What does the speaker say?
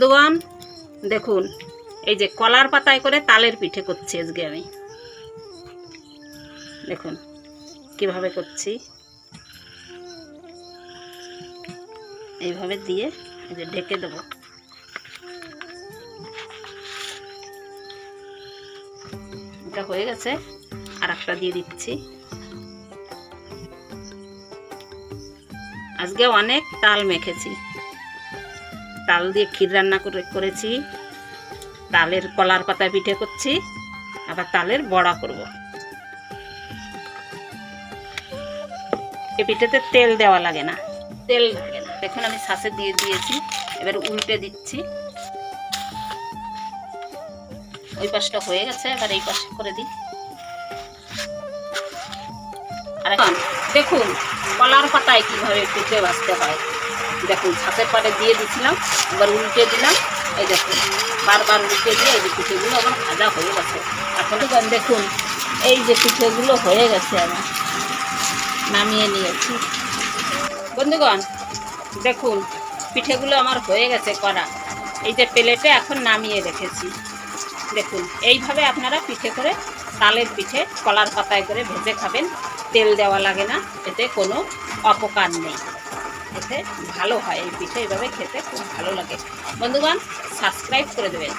বন্ধুগণ, দেখুন, এই যে কলার পাতায় করে তালের পিঠে করছি আজকে আমি। দেখুন, কীভাবে করছি। এইভাবে দিয়ে এই যে ঢেকে দেবো। এটা হয়ে গেছে, আর একটা দিয়ে দিচ্ছি। আজকে অনেক তাল মেখেছি। তাল দিয়ে ক্ষীর রান্না করে, করেছি। তালের কলার পাতা পিঠে করছি, আবার তালের বড়া করব। এই পিঠেতে তেল দেওয়া লাগে না, তেল লাগে না। দেখুন, আমি শাঁসে দিয়ে দিয়েছি, এবার উল্টে দিচ্ছি। ওই পাশটা হয়ে গেছে, এবার এই পাশে করে দিই। আর এখন দেখুন, কলার পাতায় কীভাবে পিঠে বাঁচতে হয়। দেখুন ছাতের পাড়ে দিয়ে দিছিলাম এবার উল্টে দিলাম। এই দেখুন, বারবার উল্টে দিয়ে এই যে পিঠেগুলো আমার ভাজা হয়ে গেছে। এখন দেখুন, এই যে পিঠেগুলো হয়ে গেছে আমার। নামিয়ে নিয়েছি। বন্ধুগণ, দেখুন, পিঠেগুলো আমার হয়ে গেছে করা। এই যে প্লেটে এখন নামিয়ে রেখেছি। দেখুন, এইভাবে আপনারা পিঠে করে তালের পিঠে কলার পাতায় করে ভেজে খাবেন। তেল দেওয়া লাগে না, এতে কোনো অপকার নেই। এতে ভালো হয়। এই পিঠে এইভাবে খেতে খুব ভালো লাগে। বন্ধুগণ সাবস্ক্রাইব করে দেবেন।